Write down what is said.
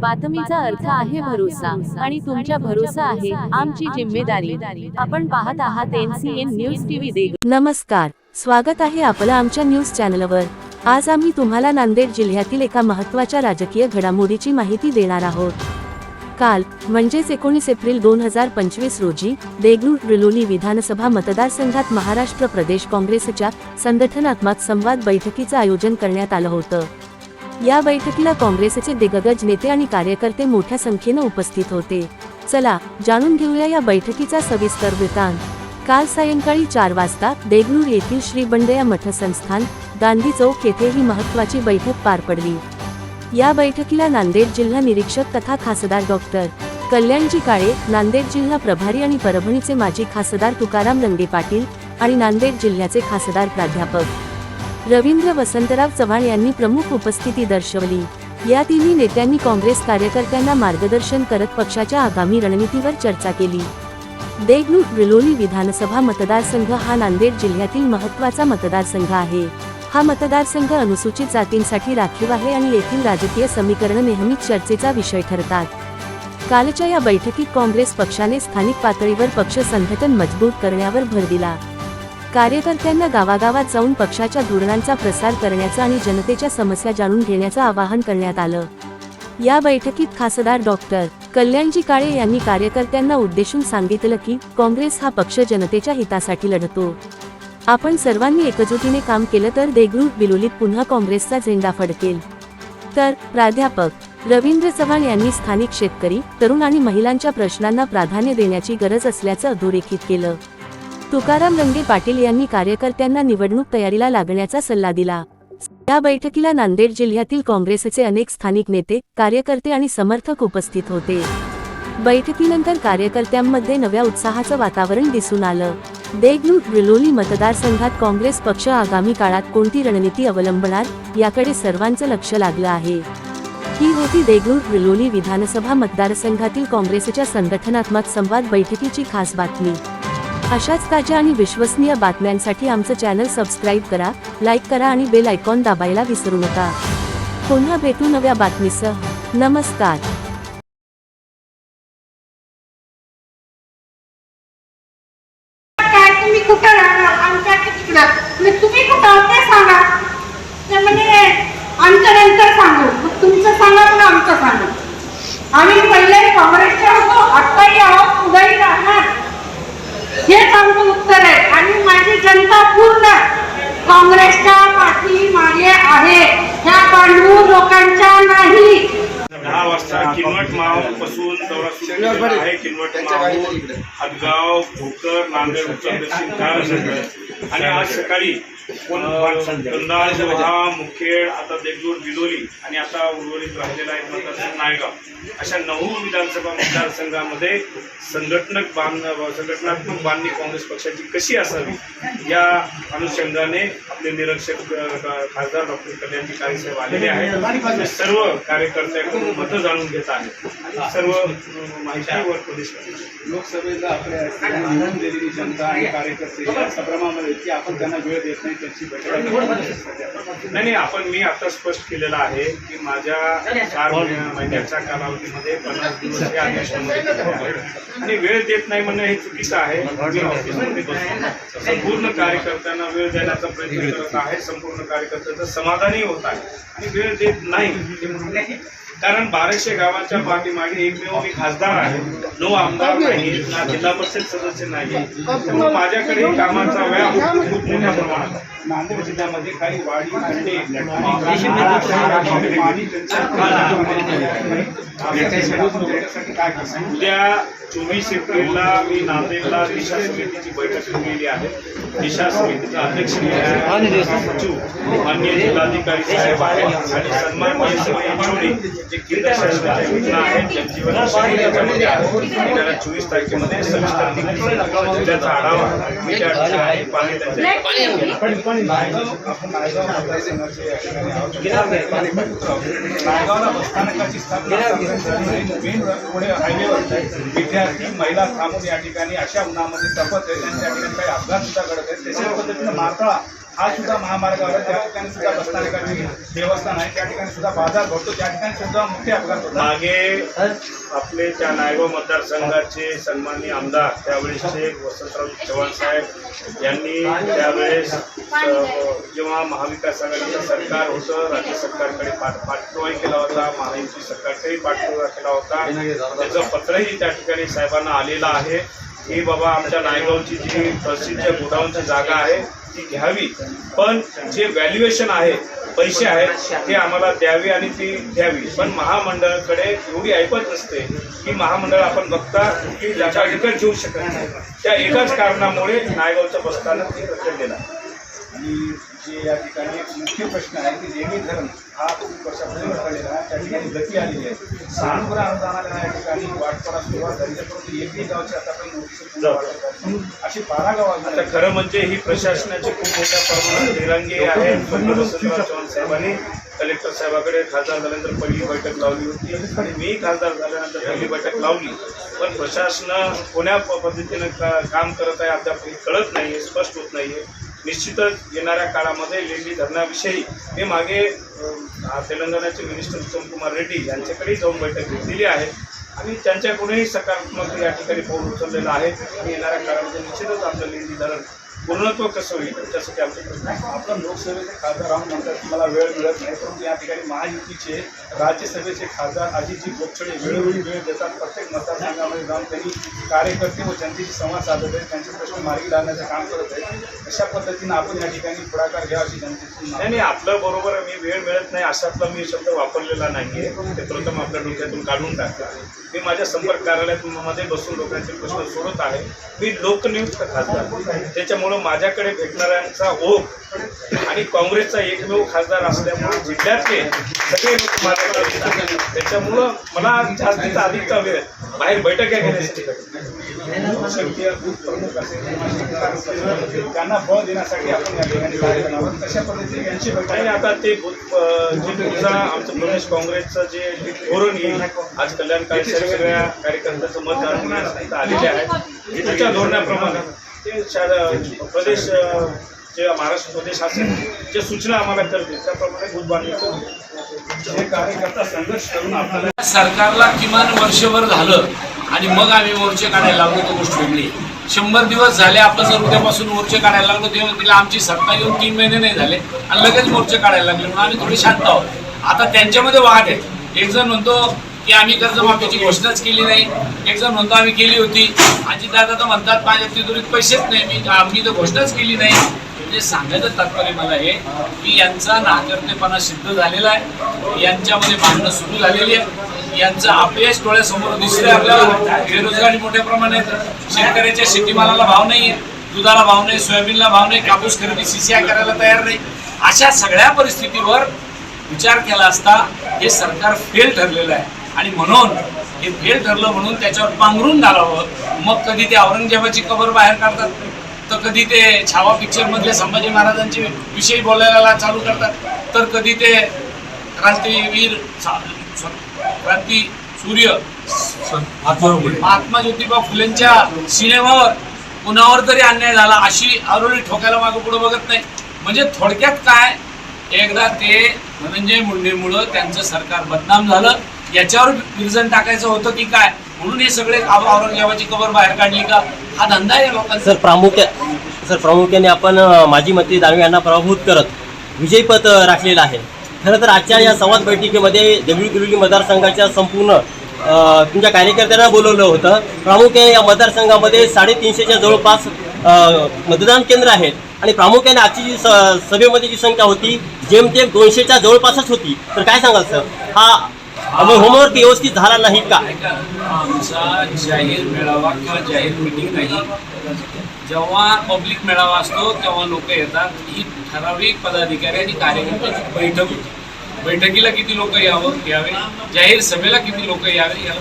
बातमीचा अर्थ आहे भरोसा आणि तुमच्या भरोसा आहे आमची जिम्मेदारी. आपण पाहत आहात एनसीएन न्यूज टीव्ही देग. नमस्कार. स्वागत आहे आपलं आमच्या न्यूज चॅनलवर आज आम्ही तुम्हाला नांदेड जिल्ह्यातील एका महत्त्वाच्या राजकीय घडामोडीची माहिती देणार आहोत. काल म्हणजेच एकोणीस एप्रिल दोन हजार पंचवीस रोजी देगलूर रिलोली विधानसभा मतदारसंघात महाराष्ट्र प्रदेश काँग्रेसच्या संघटनात्मक संवाद बैठकीचं आयोजन करण्यात आलं होतं. या बैठकीला काँग्रेसचे दिग्गज नेते आणि कार्यकर्ते मोठ्या संख्येनं उपस्थित होते. चला जाणून घेऊया या बैठकीचा सविस्तर वृत्तांत. काल सायंकाळी चार वाजता देगलूर येथील श्री बंडया मठ संस्थान गांधी चौक येथे ही महत्वाची बैठक पार पडली. या बैठकीला नांदेड जिल्हा निरीक्षक तथा खासदार डॉक्टर कल्याणजी काळे नांदेड जिल्हा प्रभारी आणि परभणीचे माजी खासदार तुकाराम रंगे पाटील आणि नांदेड जिल्ह्याचे खासदार प्राध्यापक रवींद्र वसंतराव चव्हाण यांनी प्रमुख उपस्थिती दर्शवली. या तिन्ही नेत्यांनी काँग्रेस कार्यकर्त्यांना मार्गदर्शन करत पक्षाच्या आगामी रणनीतीवर चर्चा केली. देगलूर बिलोली विधानसभा मतदारसंघ हा नांदेड जिल्ह्यातील महत्त्वाचा मतदारसंघ आहे. हा मतदारसंघ अनुसूचित जातींसाठी राखीव आहे आणि येथील राजकीय समीकरण नेहमीच चर्चेचा विषय ठरतात. कालच्या या बैठकीत काँग्रेस पक्षाने स्थानिक पातळीवर पक्ष संघटन मजबूत करण्यावर भर दिला. कार्यकर्त्यांना गावागावात जाऊन पक्षाच्या धोरणांचा प्रसार करण्याचं आणि जनतेच्या समस्या जाणून घेण्याचं आवाहन करण्यात आलं. या बैठकीत खासदार डॉक्टर कल्याणजी काळे यांनी कार्यकर्त्यांना उद्देशून सांगितलं की काँग्रेस हा पक्ष जनतेच्या हितासाठी लढतो. आपण सर्वांनी एकजुटीने काम केलं तर देगलूर बिलोलीत पुन्हा काँग्रेसचा झेंडा फडकेल. तर प्राध्यापक रवींद्र चव्हाण यांनी स्थानिक शेतकरी तरुण आणि महिलांच्या प्रश्नांना प्राधान्य देण्याची गरज असल्याचं अधोरेखित केलं. तुकाराम रंगे पाटील यांनी कार्यकर्त्यांना निवडणूक तयारीला लागण्याचा सल्ला दिला. या बैठकीला नांदेड जिल्ह्यातील काँग्रेसचे अनेक स्थानिक नेते कार्यकर्ते आणि समर्थक उपस्थित होते. बैठकीनंतर कार्यकर्त्यांमध्ये नव्या उत्साहाचं वातावरण दिसून आलं. देगलूर विलोली मतदारसंघात काँग्रेस पक्ष आगामी काळात कोणती रणनीती अवलंबणार याकडे सर्वांचं लक्ष लागलं आहे. ही होती देगलूर विलोली विधानसभा मतदारसंघातील काँग्रेसच्या संघटनात्मक संवाद बैठकीची खास बातमी. अशाच ताज्या आणि विश्वसनीय बातम्यांसाठी आमचं चॅनल सबस्क्राईब करा लाईक करा आणि बेल आयकॉन दाबायला विसरू नका. पुन्हा भेटू नव्या बातमीसह. नमस्कार. आम्ही पहिले काँग्रेसचे होतो आत्ताही आहोत उद्याही राहणार हेच आमचं उत्तर आहे. आणि माझी जनता पूर्ण काँग्रेसच्या पाठीमागे आहे. ह्या पांडू लोकांच्या नाही. दहा वाजता किनवट मावपासून दौरा सुरू आहे. किनवट माहूर हदगाव भोकर नांदेड उत्तर दक्षिण आणि आज सकाळी मुखेड आता देगलूर बिलोली आणि आता उर्वरित राहिलेला एक मतदारसंघ नायगाव. अशा नऊ विधानसभा मतदारसंघामध्ये संघटनक बांध संघटनात्मक बांधणी काँग्रेस पक्षाची कशी असावी या अनुषंगाने आपले निरीक्षक खासदार डॉक्टर कल्याणजी काळे साहेब आलेले आहेत. सर्व कार्यकर्त्यांकडून मतं जाणून घेत आहेत. सर्व माहितीवर प्रदेश. लोकसभेला आपल्या आनंद दिलेली जनता आणि कार्यकर्ते या संभ्रमामध्ये की आपण त्यांना वेळ देत नाही बैठक नाही नाही आपण मी आता स्पष्ट केलेलं आहे की माझ्या चार महिन्याच्या कालावधीमध्ये पन्नास दिवस हे आणि वेळ देत नाही म्हणणं हे चुकीचं आहे. संपूर्ण कार्यकर्त्यांना वेळ देण्याचा प्रयत्न करत आहे. संपूर्ण कार्यकर्त्यांचं समाधानही होत आहे. आणि वेळ देत नाही कारण बाराशे गावाच्या पाठीमागे एकमेव मी खासदार आहे. नऊ आमदार नाही ना जिल्हा परिषद सदस्य नाही. त्यामुळे माझ्याकडे कामाचा व्याप खूप मोठ्या प्रमाणात. नांदेड जिल्ह्यामध्ये काही करणार? उद्या चोवीस एप्रिलला मी नांदेडला दिशा समितीची बैठक ठेवलेली आहे. दिशा समितीचा अध्यक्ष. सचिव माननीय जिल्हाधिकारी साहेब आहेत. आणि सन्माननीय सगळे यांचोडे जे केंद्र शासनाच्या योजना आहेत जनजीवन मिशन याच्यामध्ये आहे येणाऱ्या चोवीस तारखेमध्ये सविस्तर जिल्ह्याचा आढावा. मी त्या ठिकाणी आहे पाणी त्यांच्या आपण नायगाव मतदारसंघाचे या ठिकाणी आहोत. नायगावला बसस्थानकाची स्थापना मेन पुढे हायवेवर विद्यार्थी महिला थांबून या ठिकाणी अशा उन्हामध्ये तपत आहेत आणि त्या ठिकाणी काही अपघात सुद्धा घडत आहेत. त्याच्या पद्धतीनं मारतळा हा सुद्धा महामार्गावर त्या ठिकाणी सुद्धा बसस्थानकाची व्यवस्था नाही. त्या ठिकाणी सुद्धा बाजार भरतो. त्या ठिकाणी सुद्धा मोठे अपघात होतात. मागे आपले त्या नायगाव मतदारसंघाचे सन्माननीय आमदार त्यावेळेसचे वसंतराव चव्हाण साहेब यांनी त्यावेळेस जेव्हा महाविकास आघाडीचं सरकार होतं राज्य सरकारकडे पाठ पाठपुरावाही केला होता. महायुती सरकारकडेही पाठपुरावा केला होता. त्याचं पत्रही त्या ठिकाणी साहेबांना आलेलं आहे. ही बाबा आमच्या नायगावची जी प्रसिद्ध गोडाऊनची जागा आहे ती घ्यावी. पण जे व्हॅल्युएशन आहे पैसे आहेत ते आम्हाला द्यावी आणि ती घ्यावी. पण महामंडळाकडे एवढी ऐपत नसते की महामंडळ आपण बघता की ज्याच्या विकत घेऊ शकत नाही. त्या एकाच कारणामुळे नायगावचं बसताना ते रखडलेलं आहे. आणि जे या ठिकाणी एक मुख्य प्रश्न आहे की रेणी धरण हा खूप वर्षापूर्वी रखडलेला आहे. त्या ठिकाणी गती आलेली आहे. सानुग्रह अनुदानाला या ठिकाणी वाटपाला सुरुवात झाली. परंतु एकही गावची आतापर्यंत नोटीस अशी बारा गाव आता खरं म्हणजे ही प्रशासनाची खूप मोठ्या प्रमाणात दिरंगी आहे चव्हाण साहेबांनी कलेक्टर साहेबाकडे खासदार झाल्यानंतर पहिली बैठक लावली होती. आणि मी खासदार झाल्यानंतर पहिली बैठक लावली. पण प्रशासन कोण्या पद्धतीनं का काम करत आहे अद्याप कळत नाही आहे स्पष्ट होत नाही आहे निश्चितच येणाऱ्या काळामध्ये लेंडी धरणाविषयी मी मागे तेलंगणाचे मिनिस्टर उत्तम कुमार रेड्डी यांच्याकडेही जाऊन बैठक घेतलेली आहे. आणि त्यांच्याकडूनही सकारात्मक या ठिकाणी पाऊल उचललेलं आहे. आणि येणाऱ्या काळामध्ये निश्चितच आपलं लेंडी धरण पूर्णत्व कसं होईल? त्यासाठी आमचे प्रश्न आपण लोकसभेचे खासदार राहून म्हणतात की मला वेळ मिळत नाही. परंतु या ठिकाणी महायुतीचे राज्यसभेचे खासदार अजितजी गोपछडे वेळोवेळी वेळ देतात. प्रत्येक मतदारसंघामध्ये जाऊन त्यांनी कार्यकर्ते व जनतेशी संवाद साधत आहेत. त्यांचे प्रश्न मार्गी लावण्याचं काम करत आहेत. अशा पद्धतीनं आपण या ठिकाणी पुढाकार घ्यावा अशी जनतेची नाही नाही आपलं बरोबर मी वेळ मिळत नाही. अशातला मी शब्द वापरलेला नाहीये. ते प्रथम आपल्या डोक्यातून काढून टाकतात मी माझ्या संपर्क कार्यालयात मध्ये बसून लोकांचे प्रश्न सोडत आहे. मी लोकनियुक्त खासदार. त्याच्यामुळं माझ्याकडे भेटणाऱ्यांचा ओघ आणि काँग्रेसचा एकमेव खासदार असल्यामुळे जिल्ह्यातले सगळे लोक माझ्याकडे. त्याच्यामुळं मला जास्तीचा अधिकचा वेळ बाहेर बैठका घेण्यासाठी. त्यांना बळ देण्यासाठी आपण या ठिकाणी तशा पद्धतीने यांची बैठक आता ते जे आमचं प्रदेश काँग्रेसचं जे धोरण येईल आज कल्याणकारी सगळ्या कार्यकर्त्यांचं मत जाणून आलेले आहेत. त्याच्या धोरणाप्रमाणे. ते शा- प्रदेश जे महाराष्ट्र प्रदेश असेल जे सूचना आम्हाला करतील त्याप्रमाणे बुथ बांधणी कार्यकर्ता संघर्ष करून आपल्याला सरकारला किमान वर्षभर झालं आणि मग आम्ही मोर्चे काढायला लागलो तो गोष्ट वेगळी शंभर दिवस झाले आपण जर उद्यापासून मोर्चे काढायला लागलो तेव्हा तिला आमची सत्ता येऊन तीन महिने नाही झाले आणि लगेच मोर्चे काढायला लागले म्हणून आम्ही थोडी शांत आहोत. आता त्यांच्यामध्ये वाद आहे. एक जण म्हणतो की आम्ही कर्जमाफीची घोषणाच केली नाही. एकदा नोंद आम्ही केली होती. अजित दादा तर म्हणतात माझ्या तिजोरीत पैसेच नाही. मी आम्ही तर घोषणाच केली नाही. म्हणजे सांगायचं तात्पर्य मला हे की यांचा नाकर्तेपणा सिद्ध झालेला आहे. यांच्यामध्ये भांडणं सुरू झालेली आहे. यांचं अपयश डोळ्यासमोर दिसतंय आपल्याला. बेरोजगारी मोठ्या प्रमाणात. शेतकऱ्याच्या शेतीमालाला भाव नाही आहे दुधाला भाव नाही. सोयाबीनला भाव नाही. कापूस खरेदी सीसीआय करायला तयार नाही. अशा सगळ्या परिस्थितीवर विचार केला असता हे सरकार फेल ठरलेलं आहे. आणि म्हणून हे फेल ठरलं म्हणून त्याच्यावर पांघरून घालावं. मग कधी ते औरंगजेबाची कबर बाहेर काढतात तर कधी ते छावा पिक्चर मधले संभाजी महाराजांचे विषयी बोलायला चालू करतात तर कधी ते क्रांतीवीर क्रांती सूर्य महात्मा ज्योतिबा फुलेंच्या सिनेमावर कुणावर तरी अन्याय झाला अशी आरोळी ठोकायला मागं पुढे बघत नाही. म्हणजे थोडक्यात काय? एकदा ते धनंजय मुंडेमुळं त्यांचं सरकार बदनाम झालं. याच्यावर विरजन टाकायचं होतं की काय? म्हणून हे सगळे औ- औरंगजेबाची कबर बाहेर काढली का? हा धंदा आहे लोकांचा. सर प्रामुख्या सर प्रामुख्याने आपण माजी मंत्री दानवे यांना पराभूत करत विजयपथ राखलेलं आहे. खरं तर आजच्या या संवाद बैठकीमध्ये देवळी दुर्गी मतदारसंघाच्या संपूर्ण तुमच्या कार्यकर्त्यांना बोलवलं होतं. प्रामुख्याने या मतदारसंघामध्ये साडेतीनशेच्या जवळपास मतदान केंद्र आहेत. आणि प्रामुख्याने आजची जी स- सभेमध्ये जी संख्या होती जेमतेम दोनशेच्या जवळपासच होती. तर काय सांगाल सर? हा होमवर्क व्यवस्थित झाला नाही का? आमचा जाहीर मेळावा किंवा जाहीर मिटिंग नाही. जेव्हा पब्लिक मेळावा असतो तेव्हा लोक येतात. ही ठराविक पदाधिकारी आणि कार्यकर्त्यांची बैठक होती. बैठकीला किती लोक यावं? यावे. जाहीर सभेला किती लोक यावे? याला